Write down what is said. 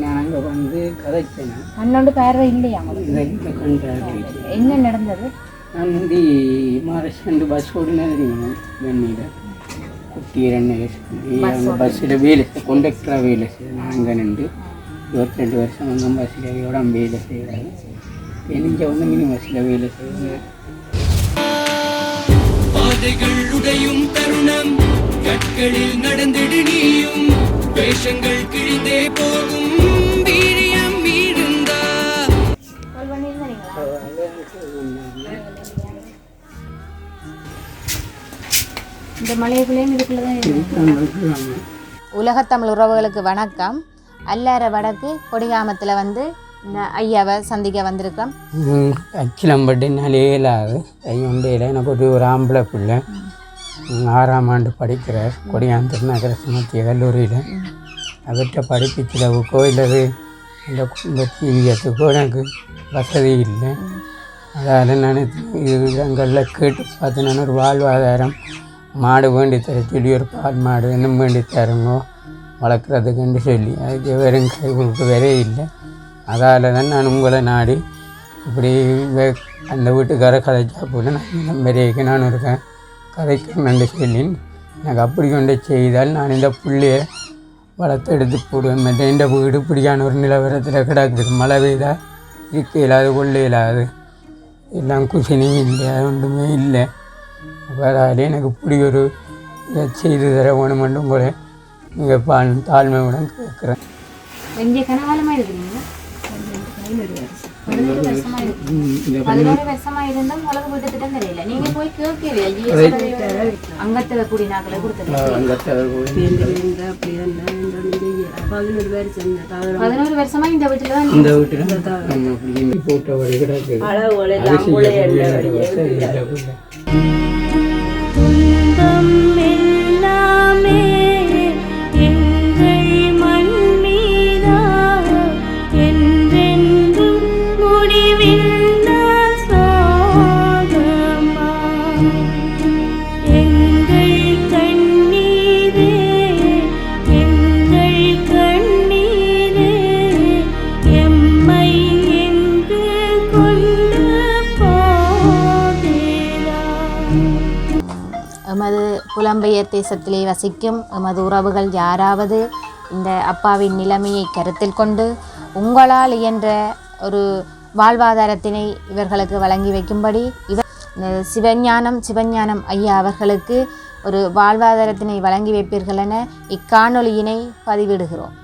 நான் அங்கே வந்து கதைச்சேன். கண்ணோண்டு பார்வை இல்லையா என்ன நடந்தது? நான் வந்து மகாராஷ்டிரண்டு பஸ் ஓடினேன் வெண்ணியில் குட்டி ரெண்டு அந்த பஸ்ஸில் வேலை செய்ய கொண்டக்டராக வேலை செய்ய நான் அங்கே நின்று இருபத்தி ரெண்டு. வருஷம் வந்து பஸ்ஸில் எவ்வளோ வேலை செய்கிறாரு எனக்கு வந்து மினி பஸ்ஸில் வேலை செய்யுங்க பாதைகள் உடையும் தருணம் கற்களில் நடந்திடு நீயும். வேஷங்கள் கிழிந்தே போகும். இந்த இதுக்குள்ள தான் இருக்கு. உலகத்தமிழ் உறவுகளுக்கு வணக்கம். அல்லார வடக்கு கொடிகாமத்தில் வந்து ஐயாவை சந்திக்க வந்திருக்கோம். அச்சிலம்பட்டு என்னால் இயலாது கையொண்டையில் எனக்கு ஒரு ஒரு ஆம்பளை பிள்ளை. ஆறாம் ஆண்டு படிக்கிறார். கொடியாந்தர் நகர சுமத்திய கல்லூரியில் அவர்கிட்ட படிப்பிச்சளவுக்கோ இல்லது இந்த இந்த ஜீவியத்துக்கோ எனக்கு வசதி இல்லை. அதாவது நான் இடங்களில் கேட்டு பார்த்து ஒரு வாழ்வாதாரம் மாடு வேண்டி தர சொல்லி ஒரு பால் மாடு இன்னும் வேண்டி தருங்கோ வளர்க்குறதுக்குன்னு சொல்லி. அதுக்கு வெறும் கை கொடுக்க வரே இல்லை. அதால் தான் நான் உங்களை நாடி இப்படி அந்த வீட்டுக்கார கதைச்சா போட்டு நான் நம்பரேக்கு நான் இருக்கேன் கதைக்கு நன்றி சொல்லி எனக்கு அப்படி கொண்டு செய்தால் நான் இந்த புள்ளைய வளர்த்து எடுத்து போடுவேன். மற்ற இந்த வீடு இப்படியான ஒரு நிலவரத்தில் கிடக்குது. மழை பெய்தா இருக்க இல்லாது கொள்ள இல்லாது எல்லாம் குசினியும் இல்லை ஒன்றுமே இல்லை. அதாலே எனக்கு இப்படி ஒரு இதை செய்து தர ஒன்று மட்டும் கூட மிக பால் தாழ்மையுடன் கேட்குறேன். இங்கே பதினோரு வருஷமா இருக்கு பதினோரு வருஷமா இருந்தும் உலக வீட்டு திட்டம் தெரியல நீங்க போய் கேட்கவே அங்கத்துல கூடி நாக்களை கொடுத்துருக்கீங்க பதினோரு வருஷமா இந்த வீட்டுல தான் இந்த வீட்டில் போட்ட வழி எமது புலம்பெயர் தேசத்திலே வசிக்கும் எமது உறவுகள் யாராவது இந்த அப்பாவின் நிலைமையை கருத்தில் கொண்டு உங்களால் இயன்ற ஒரு வாழ்வாதாரத்தினை இவர்களுக்கு வழங்கி வைக்கும்படி இவர் சிவஞானம் சிவஞானம் ஐயா அவர்களுக்கு ஒரு வாழ்வாதாரத்தினை வழங்கி வைப்பீர்கள் என இக்காணொலியினை பதிவிடுகிறோம்.